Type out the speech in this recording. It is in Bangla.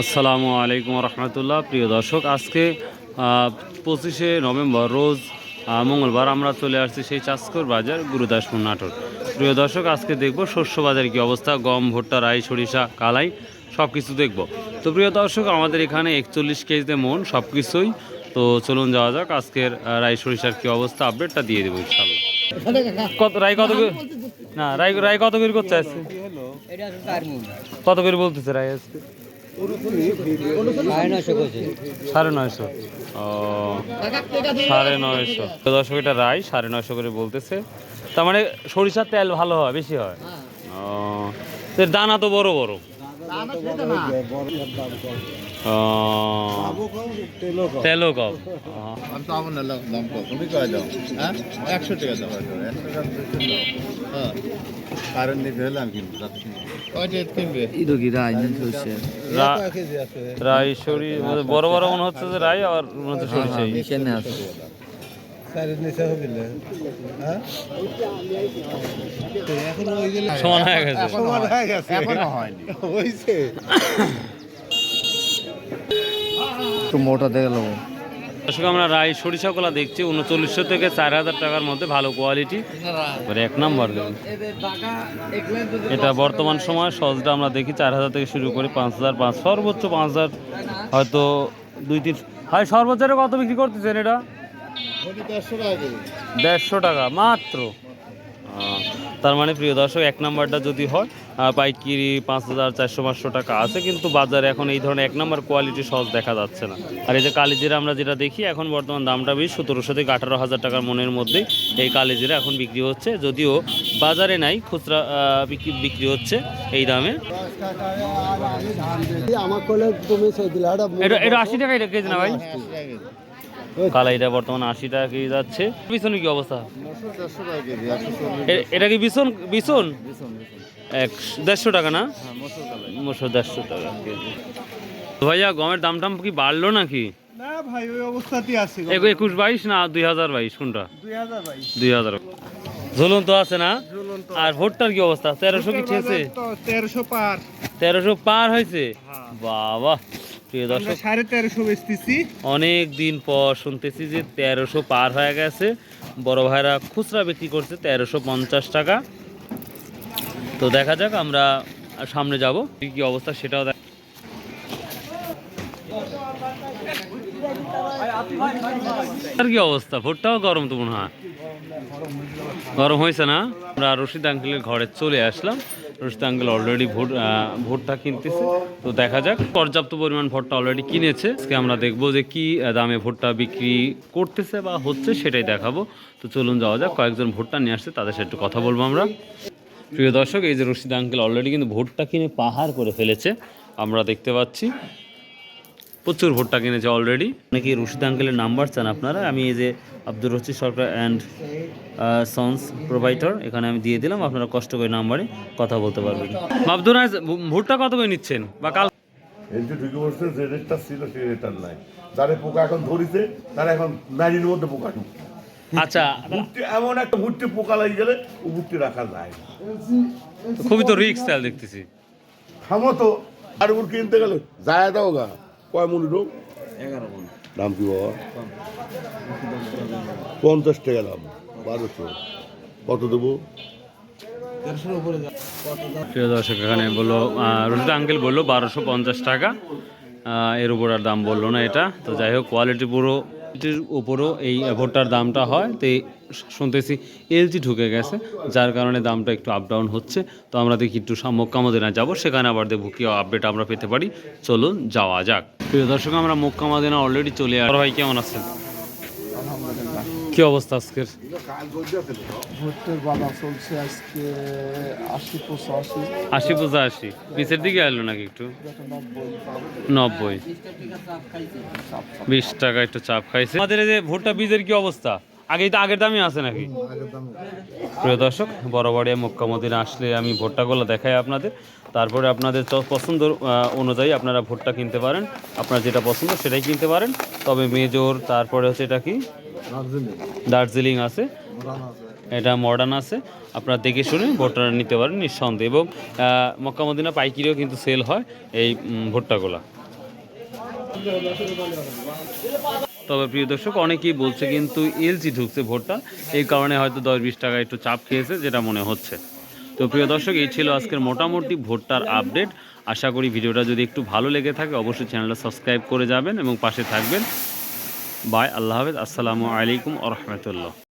আসসালামু আলাইকুম রহমতুল্লাহ। প্রিয় দর্শক আজকে পঁচিশে নভেম্বর রোজ মঙ্গলবার আমরা চলে আসছি সেই চাষকর বাজার গুরুদাসপুর নাটোর। প্রিয় দর্শক আজকে দেখব শস্য বাজার কী অবস্থা গম ভুট্টা রাই সরিষা কালাই সব কিছু দেখব। তো প্রিয় দর্শক আমাদের এখানে একচল্লিশ কেজিতে মন সব কিছুই তো চলুন যাওয়া যাক আজকের রাই সরিষার কী অবস্থা আপডেটটা দিয়ে দেবো ইনশাল্লাহ কত রাই কত না রাই রাই কত করে করতে আসছে? কত করে বলতেছে রাই আজকে? সাড়ে নয়শো। সাড়ে নয়শো। তো দর্শক, এটা রাই সাড়ে নয়শো করে বলতেছে। তার মানে সরিষার তেল ভালো হয়, বেশি হয়। এর দানা তো বড় বড়। তেলও কম আমি তো আমার দাম কম। তুমি কয় দাও? হ্যাঁ? একশো টাকা দাও একশো টাকা। হ্যাঁ। নিতে হলে আমি কিনবো রায় চলছে? রা- রাই সরি মানে বড় বড় মনে হচ্ছে যে রাই আর মনে হচ্ছে সরিষাই সমান হয়ে গেছে। এখনও হয়নি। একটু মোটা দেখে নেব। দর্শক আমরা রাই সরিষা কলা দেখছি উনচল্লিশশো থেকে চার হাজার টাকার মধ্যে ভালো কোয়ালিটি। এক নাম্বার দেখুন। এটা বর্তমান সময় সহজটা আমরা দেখি চার হাজার থেকে শুরু করে পাঁচ হাজার পাঁচ সর্বোচ্চ পাঁচ হাজার। হয়তো দুই তিন হয় সর্বোচ্চ কত বিক্রি করতেছেন এটা? দেড়শো টাকা মাত্র। তার মানে প্রিয় দর্শক এক নাম্বারটা যদি হয় পাইকিরি পাঁচ হাজার চারশো পাঁচশো টাকা আছে কিন্তু বাজারে এখন এই ধরনের এক নাম্বার কোয়ালিটি সহজ দেখা যাচ্ছে না। আর এই যে কালিজিরা আমরা যেটা দেখি এখন বর্তমান দামটা বেশ সতেরোশো থেকে আঠারো হাজার টাকার মনের মধ্যে এই কালিজিরা এখন বিক্রি হচ্ছে। যদিও বাজারে নাই খুচরা বিক্রি বিক্রি হচ্ছে এই দামে। এটা এটা আশি টাকা এটা কেজি না ভাই? কালাইটা বর্তমানে আশি টাকা কেজি যাচ্ছে। পিছনে কি অবস্থা? এটা কি বিছন? বিছন? এক দেড়শো টাকা না? হ্যাঁ মোশো দেড়শো টাকা কেজি। ভাইয়া গমের দাম টাম কি বাড়লো নাকি? না ভাই ওই অবস্থাতেই আছে একুশ বাইশ না দুই হাজার বাইশ? কোনটা? দুই হাজার বাইশ। ঝুলন তো আছে না? আর ভোটটার কি অবস্থা? তেরোশো কি ঠেছে তেরোশো পার। তেরোশো পার হয়েছে? বাবা। প্রিয় দর্শক সাড়ে তেরোশো বেচতেছি। অনেক দিন পর শুনতেছি যে তেরোশো পার হয়ে গেছে। বড় ভাইরা খুচরা বিক্রি করছে তেরোশো পঞ্চাশ টাকা। তো দেখা যাক আমরা সামনে যাব। কি কি অবস্থা সেটাও দেখ আর কি অবস্থা? ভোটটাও গরম তো মনে হয়। গরম হয়েছে না? আমরা রশিদ আঙ্কেলের ঘরে চলে আসলাম। রশিদ আঙ্কেল অলরেডি ভোট ভোটটা কিনতেছে। তো দেখা যাক। পর্যাপ্ত পরিমাণ ভোটটা অলরেডি কিনেছে। আজকে আমরা দেখব যে কি দামে ভোটটা বিক্রি করতেছে বা হচ্ছে সেটাই দেখাবো। তো চলুন যাওয়া যাক, কয়েকজন ভোটটা নিয়ে আসছে, তাদের সাথে একটু কথা বলব আমরা। প্রিয় দর্শক, এই যে রশিদ আঙ্কেল অলরেডি কিন্তু ভোটটা কিনে পাহাড় করে ফেলেছে। আমরা দেখতে পাচ্ছি প্রচুর ভোটটা কিনেছে অলরেডি নাকি রশিদ আঙ্কেলের নাম্বার চান আপনারা। আমি এই যে Abdur Rashid Sarkar and sons provider এখানে আমি দিয়ে দিলাম। আপনারা কষ্ট করে নাম্বারে কথা বলতে পারবেন। আব্দুর ভোটটা কত করে নিচ্ছেন? বা কাল এই যে ঢুকে পড়ছে যে রেটটা ছিল সেই রেটটা নাই। যারা পোকা এখন ধরিছে তারা এখন নারীর মধ্যে পোকা ঢুকছে। আচ্ছা ভুট্টি এমন একটা ভুট্টি পোকা লাগে গেলে ও ভুট্টি রাখা যায় খুবই তো রিক্স দেখতেছি। থামো তো আর কিনতে গেলে। যায় দাও গা। কয় মন রোগ দাম কি বাবা? পঞ্চাশ টাকা দাম বারোশো। কত দেবো? প্রিয় দর্শক এখানে বলল রশিদ আঙ্কেল বলল বারোশো পঞ্চাশ টাকা। এর উপর আর দাম বলল না এটা। তো যাই হোক কোয়ালিটি পুরো উপরও এই ভোটটার দামটা হয়। তো শুনতেছি এলজি ঢুকে গেছে যার কারণে দামটা একটু আপ ডাউন হচ্ছে। তো আমরা দেখি একটু মক্কামদিনা যাব সেখানে আবার দেখব কি আপডেট আমরা পেতে পারি। চলুন যাওয়া যাক। প্রিয় দর্শক আমরা মক্কামদিনা অলরেডি চলে আসি ভাই কেমন আছেন? কি অবস্থা আজকের? ভোটের বাধা চলছে আজকে আশি পঁচাশি। আশি পূজা আশি পিছের দিকে আসলো নাকি একটু? নব্বই। বিশ টাকা একটু চাপ খাইছে। আমাদের যে ভুট্টা বীজের কি অবস্থা? আগেই তো আগের দামই আছে নাকি? প্রিয় দর্শক বরাবরই মক্কা মদিনা আসলে আমি ভুট্টাগুলো দেখাই আপনাদের। তারপরে আপনাদের পছন্দ অনুযায়ী আপনারা ভুট্টা কিনতে পারেন। আপনার যেটা পছন্দ সেটাই কিনতে পারেন। তবে মেজর তারপরে হচ্ছে এটা কি? দার্জিলিং। আছে। এটা মডার্ন আছে। আপনারা দেখে শুনে ভুট্টা নিতে পারেন নিঃসন্দেহে। এবং আহ, মক্কা মদিনা পাইকিরিও কিন্তু সেল হয় এই ভুট্টাগুলা। তবে প্রিয় দর্শক, অনেকেই বলছে কিন্তু এলজি ঢুকছে ভোটটা। এই কারণে হয়তো দশ বিশ টাকা একটু চাপ খেয়েছে, যেটা মনে হচ্ছে। তো প্রিয় দর্শক, এই ছিল আজকের মোটামুটি ভোটটার আপডেট। আশা করি ভিডিওটা যদি একটু ভালো লেগে থাকে, অবশ্যই চ্যানেলটা সাবস্ক্রাইব করে যাবেন এবং পাশে থাকবেন। বাই, আল্লাহ হাফেজ। আসসালামু আলাইকুম আ রহমতুল্লাহ।